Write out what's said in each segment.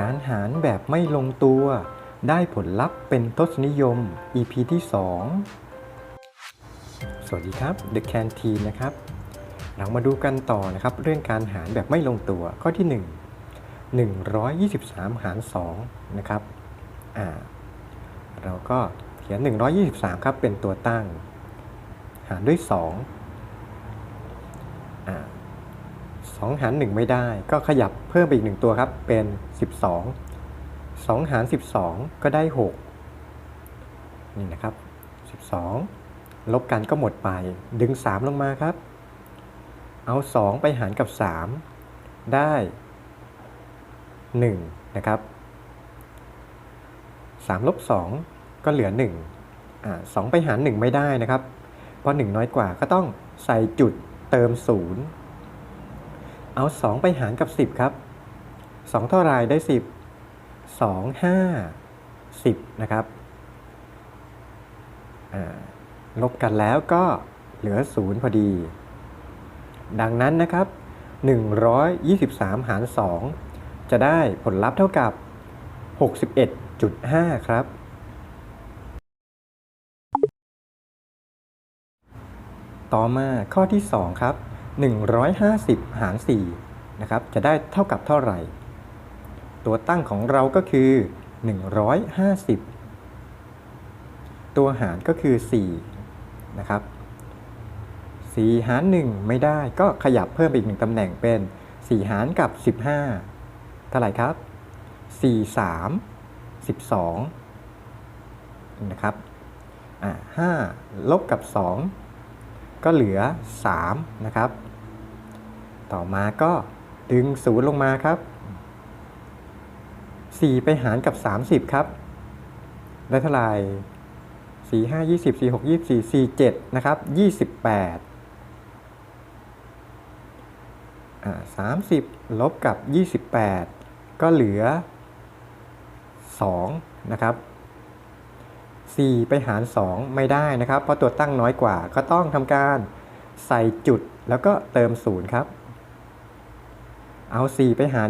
การหารแบบไม่ลงตัว ได้ผลลัพธ์เป็นทศนิยม EP ที่ 2 สวัสดีครับ The Canteen นะครับ เรามาดูกันต่อนะครับ เรื่องการหารแบบไม่ลงตัวข้อที่ 1 123 หาร2นะครับอ่าเราก็เขียน 123 ครับเป็นตัวตั้ง หารด้วย 2อ่า 2 หาร 1 ไม่ได้ ก็ขยับเพิ่มไปอีก 1 ตัวครับ เป็น 12 2 หาร 12 ก็ได้ 6 นี่นะครับ 12 ลบกันก็หมดไป ดึง 3 ลงมาครับ เอา 2 ไปหารกับ 3 ได้ 1 นะครับ 3 ลบ 2 ก็เหลือ 1 อ่า 2 ไปหาร 1 ไม่ได้นะครับ เพราะ 1 น้อยกว่าก็ต้องใส่จุดเติม 0 เอา 2 ไปหารกับ 10 ครับ 2 เท่าไรได้ 10 2 5 10 นะครับลบกันแล้วก็เหลือ 0 พอดี ดังนั้นนะครับ 123 หาร 2 จะได้ผลลัพธ์เท่ากับ 61.5 ครับต่อมาข้อที่ 2 ครับ 150 หาร4นะครับจะได้เท่ากับเท่าไหร่ ตัวตั้งของเราก็คือ 150 ตัวหารก็คือ4นะครับ4หาร 1 ไม่ได้ก็ขยับเพิ่มไปอีก 1ตำแหน่งเป็น 4 หารกับ 15 เท่าไหร่ครับ 4 3 12นะครับอ่า5ลบกับ 2 ก็เหลือ 3 นะครับ ต่อมาก็ดึง 0 ลงมาครับ 4 ไปหารกับ 30 ครับ ได้เท่าไหร่4 5 20 4 6 24 4 7 นะครับ 28อ่า30 ลบกับ 28 ก็เหลือ 2 นะครับ 4 ไปหาร 2 ไม่ได้นะครับ เพราะตัวตั้งน้อยกว่าก็ต้องทำการใส่จุดแล้วก็เติม 0 ครับ เอา 4 ไปหาร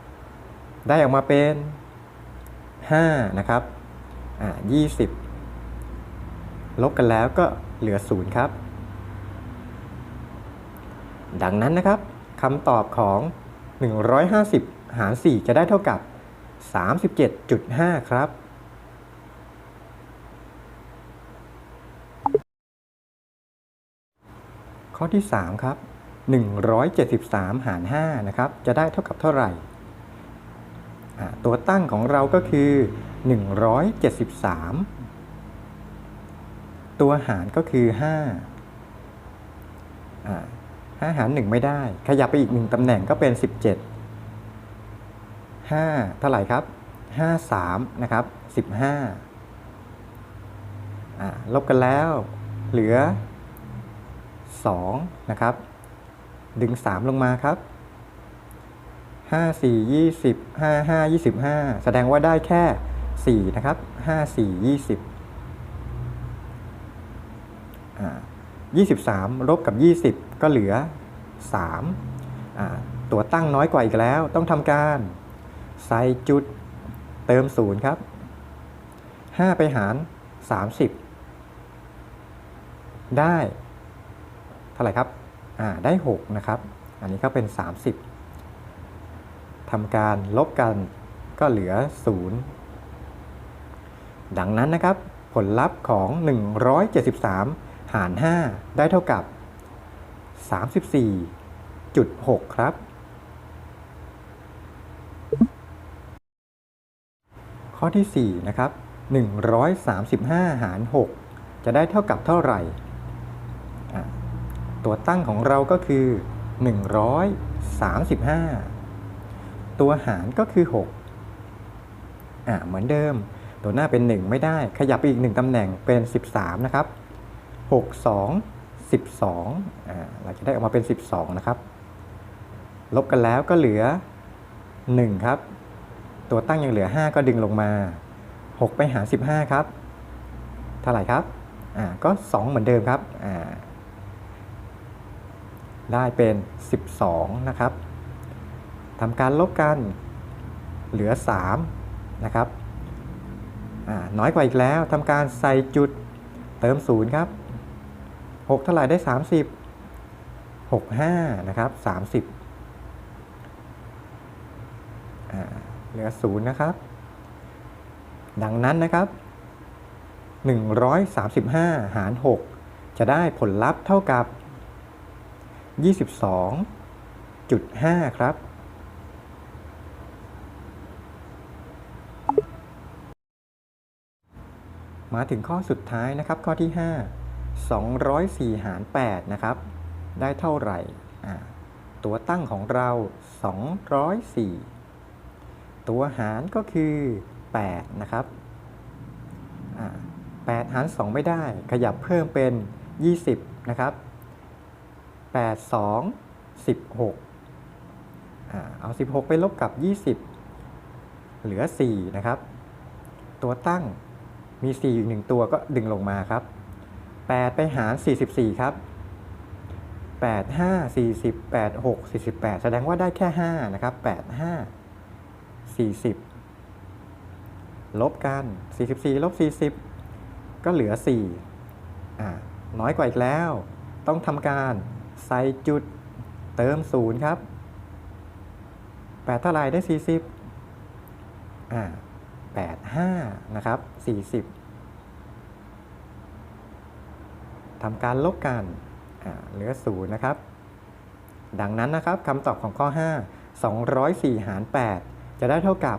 20 ได้ออกมาเป็น 5 นะครับ อ่า20 ลบกันแล้วก็เหลือ 0 ครับ ดังนั้นนะครับคำตอบของ 150 หาร 4 จะได้เท่ากับ 37.5 ครับ ข้อที่ 3 ครับ 173 หาร5นะครับ จะได้เท่ากับเท่าไหร่ ตัวตั้งของเราก็คือ 173 ตัวหารก็คือ5อ่า5หาร 1 ไม่ได้ ขยับไปอีก 1 ตำแหน่งก็เป็น 17 5 เท่าไหร่ครับ 53 นะครับ 15อ่าลบกันแล้ว เหลือ 2 นะครับ ดึง 3 ลงมาครับ 5 4 20 5 5 25 แสดงว่าได้แค่ 4 นะครับ 5 4 20อ่า23ลบกับ 20 ก็เหลือ3อ่าตัวตั้งน้อยกว่าอีกแล้ว ต้องทำการใส่จุดเติม 0 ครับ 5 ไปหาร 30 ได้ เท่าไหร่ครับอ่าได้6นะครับ อันนี้ก็เป็น 30ทำการลบกันก็เหลือ 0 ดังนั้นนะครับ ผลลัพธ์ของ 173 หาร 5 ได้เท่ากับ 34.6 ครับ ข้อที่ 4 นะครับ 135 หาร 6 จะได้เท่ากับเท่าไหร่ ตัวตั้งของเราก็คือ 135 ตัวหารก็คือ 6 อะเหมือนเดิม ตัวหน้าเป็น 1 ไม่ได้ขยับไปอีก 1ตำแหน่งเป็น 13 นะครับ 6 2 12อ่าเราจะได้ออกมาเป็น 12 นะครับ ลบกันแล้วก็เหลือ 1 ครับ ตัวตั้งยังเหลือ 5 ก็ดึงลงมา 6 ไปหาร15 ครับ เท่าไหร่ครับ อ่า ก็ 2 เหมือนเดิมครับ อ่า ได้เป็น 12 นะครับทำการลบกันเหลือ 3 นะครับน้อยกว่าอีกแล้วทำการใส่จุดเติม 0 ครับ 6 เท่าไหร่ได้ 30 65 นะครับ 30 เหลือ 0 นะครับ ดังนั้นนะครับ 135 หาร 6 จะได้ผลลัพธ์เท่ากับ 22.5 ครับ มาถึงข้อสุดท้ายนะครับ ข้อที่ 5 204 หาร 8 นะครับ ได้เท่าไหร่ ตัวตั้งของเรา 204 ตัวหารก็คือ 8 นะครับ 8 หาร 2 ไม่ได้ ขยับเพิ่มเป็น 20 นะครับ 8 2 16อเอา 16 ไปลบกับ 20 เหลือ 4 นะครับ ตัวตั้งมี 4 อยู่ 1 ตัวก็ดึงลงมาครับ 8 ไปหาร 44 ครับ 8 5 40 8 6 48 แสดงว่าได้แค่ 5 นะครับ 8 5 40 ลบกัน 44 ลบ 40 ก็เหลือ 4 อ่า น้อยกว่าอีกแล้ว ต้องทำการ ใส่จุดเติม0ครับ8เท่าไรได้40อ่า85นะครับ40ทำการลบกันอ่าเหลือ0นะครับ ดังนั้นนะครับคำตอบของข้อ 5 204 หาร 8 จะได้เท่ากับ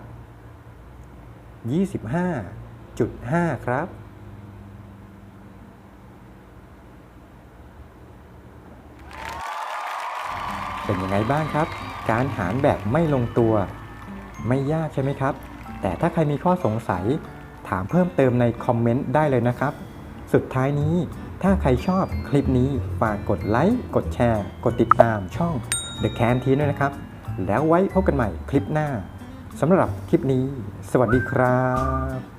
25.5 ครับ เป็นยังไงบ้างครับ การหารแบบไม่ลงตัว ไม่ยากใช่ไหมครับ แต่ถ้าใครมีข้อสงสัย ถามเพิ่มเติมในคอมเมนต์ได้เลยนะครับ สุดท้ายนี้ถ้าใครชอบคลิปนี้ฝากกดไลค์ กดแชร์ กดติดตามช่อง The c a n t e e ด้วยนะครับ แล้วไว้พบกันใหม่คลิปหน้าสำหรับคลิปนี้ สวัสดีครับ